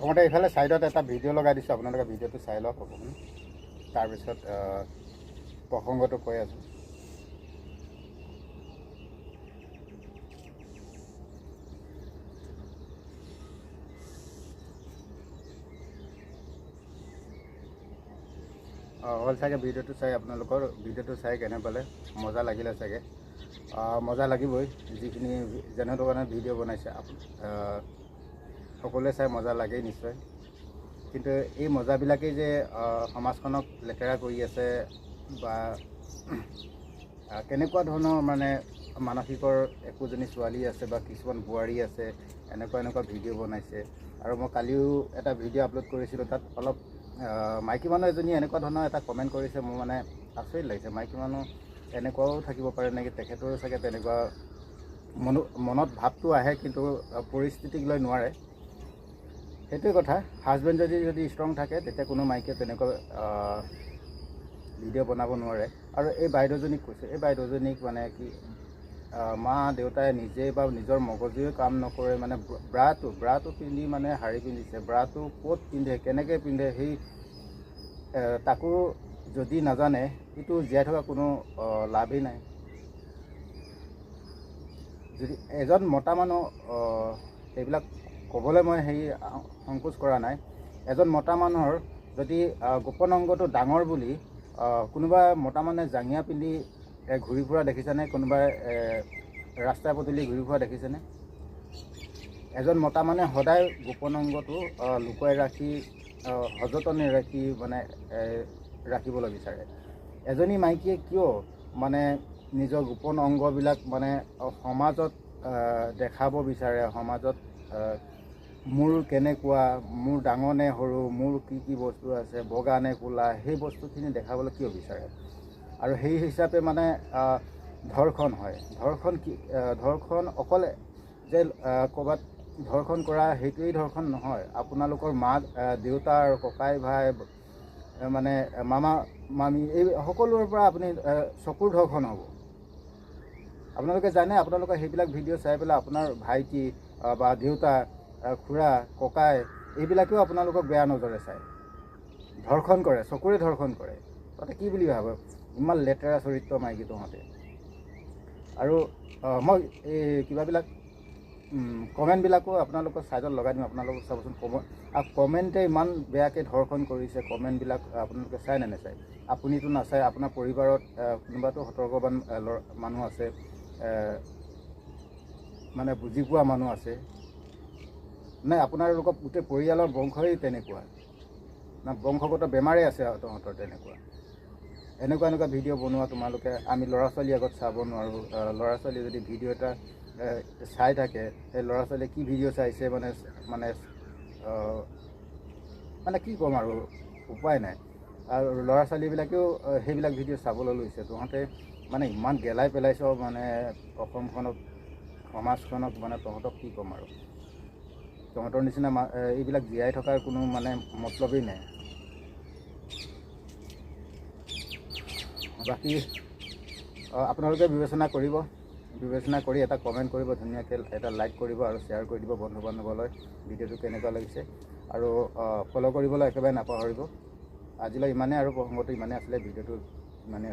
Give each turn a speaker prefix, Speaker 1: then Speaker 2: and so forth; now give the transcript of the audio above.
Speaker 1: প্ৰথমতে এইফালে ছাইডত এটা ভিডিঅ' লগাই দিছোঁ আপোনালোকে ভিডিঅ'টো চাই লওক অকণমান। তাৰপিছত প্ৰসংগটো কৈ আছোঁ। হ'ল চাগে ভিডিঅ'টো চাই আপোনালোকৰ ভিডিঅ'টো চাই কেনে পালে? মজা লাগিলে চাগে। মজা লাগিবই যিখিনি যেনে ধৰণে ভিডিঅ' বনাইছে। আপ- আহ, সকলোৱে চাই মজা লাগেই নিশ্চয়। কিন্তু এই মজাবিলাকেই যে সমাজখনক লেতেৰা কৰি আছে বা কেনেকুৱা ধৰণৰ মানে মানসিকৰ একোজনী ছোৱালী আছে বা কিছুমান বোৱাৰী আছে এনেকুৱা এনেকুৱা ভিডিঅ' বনাইছে। আৰু মই কালিও এটা ভিডিঅ' আপলোড কৰিছিলোঁ তাত অলপ মাইকী মানুহ এজনী এনেকুৱা ধৰণৰ এটা কমেণ্ট কৰিছে মোৰ মানে আচৰিত লাগিছে। মাইকী মানুহ এনেকুৱাও থাকিব পাৰে নেকি? তেখেতৰো চাগে তেনেকুৱা মনো মনত ভাৱটো আহে কিন্তু পৰিস্থিতিক লৈ নোৱাৰে। সেইটোৱে কথা। হাজবেণ্ড যদি যদি ষ্ট্ৰং থাকে তেতিয়া কোনো মাইকীয়ে তেনেকুৱা ভিডিঅ' বনাব নোৱাৰে। আৰু এই বাইদেউজনীক কৈছে এই বাইদেউজনীক মানে কি মা দেউতাই নিজে বা নিজৰ মগজুৱে কাম নকৰে মানে ব্ৰ- ব্ৰাটো ব্ৰাটো পিন্ধি মানে শাৰী পিন্ধিছে ব্ৰাটো ক'ত পিন্ধে কেনেকৈ পিন্ধে সেই তাকো যদি নাজানে সেইটো জীয়াই থকা কোনো লাভেই নাই। যদি এজন মতা মানুহ সেইবিলাক ক'বলৈ মই হেৰি সংকোচ কৰা নাই। এজন মতা মানুহৰ যদি গোপন অংগটো ডাঙৰ বুলি কোনোবা মতা মানুহে জাঙিয়া পিন্ধি ঘূৰি ফুৰা দেখিছেনে? কোনোবাই ৰাস্তা পদূলি ঘূৰি ফুৰা দেখিছেনে? এজন মতা মানুহে সদায় গোপন অংগটো লুকুৱাই ৰাখি সযতনে ৰাখি মানে ৰাখিবলৈ বিচাৰে। এজনী মাইকীয়ে কিয় মানে নিজৰ গোপন অংগবিলাক মানে সমাজত দেখাব বিচাৰে সমাজত মোৰ কেনেকুৱা মোৰ ডাঙৰ নে সৰু মোৰ কি কি বস্তু আছে বগা নে ক'লা সেই বস্তুখিনি দেখাবলৈ কিয় বিচাৰে? আৰু সেই হিচাপে মানে ধৰ্ষণ হয়। ধৰ্ষণ কি ধৰ্ষণ অকল যে ক'ৰবাত ধৰ্ষণ কৰা সেইটোৱেই ধৰ্ষণ নহয়। আপোনালোকৰ মা দেউতা আৰু ককাই ভাই মানে মামা মামী এই সকলোৰে পৰা আপুনি চকুৰ ধৰ্ষণ হ'ব। আপোনালোকে জানে আপোনালোকে সেইবিলাক ভিডিঅ' চাই পেলাই আপোনাৰ ভাইটি বা দেউতা খুৰা ককাই এইবিলাকেও আপোনালোকক বেয়া নজৰে চায়। ধৰ্ষণ কৰে চকুৰে ধৰ্ষণ কৰে। তহঁতে কি বুলি ভাব? ইমান লেতেৰা চৰিত্ৰ মাইকী তহঁতে। আৰু মই এই কিবাবিলাক কমেণ্টবিলাকো আপোনালোকৰ ছাইডত লগাই দিম আপোনালোকক চাবচোন কমেণ্ট আৰু কমেণ্টে ইমান বেয়াকৈ ধৰ্ষণ কৰিছে কমেণ্টবিলাক আপোনালোকে চাই নে নাচায়? আপুনিতো নাচায় আপোনাৰ পৰিবাৰত আহ, কোনোবাতো সতৰ্কবান মানুহ আছে মানে বুজি পোৱা মানুহ আছে। নাই আপোনালোকৰ গোটেই পৰিয়ালৰ বংশই তেনেকুৱা। না বংশগত বেমাৰেই আছে তহঁতৰ তেনেকুৱা। এনেকুৱা এনেকুৱা ভিডিঅ' বনোৱা তোমালোকে আমি ল'ৰা ছোৱালীৰ আগত চাব নোৱাৰোঁ। ল'ৰা ছোৱালীয়ে যদি ভিডিঅ' এটা চাই থাকে সেই ল'ৰা ছোৱালীয়ে কি ভিডিঅ' চাইছে মানে মানে মানে কি ক'ম আৰু উপায় নাই। আৰু ল'ৰা ছোৱালীবিলাকেও সেইবিলাক ভিডিঅ' চাবলৈ লৈছে। তহঁতে মানে ইমান গেলাই পেলাইছ মানে অসমখনক সমাজখনক মানে তহঁতক কি ক'ম আৰু। তহঁতৰ নিচিনা এইবিলাক জীয়াই থকাৰ কোনো মানে মতলবেই নাই। বাকী আপোনালোকে বিবেচনা কৰিব। বিবেচনা কৰি এটা কমেণ্ট কৰিব ধুনীয়াকৈ এটা লাইক কৰিব আৰু শ্বেয়াৰ কৰি দিব বন্ধু বান্ধৱলৈ ভিডিঅ'টো কেনেকুৱা লাগিছে। আৰু ফ'ল' কৰিবলৈ একেবাৰে নাপাহৰিব। আজিলৈ ইমানেই আৰু প্ৰসংগটো ইমানেই আছিলে ভিডিঅ'টো ইমানেই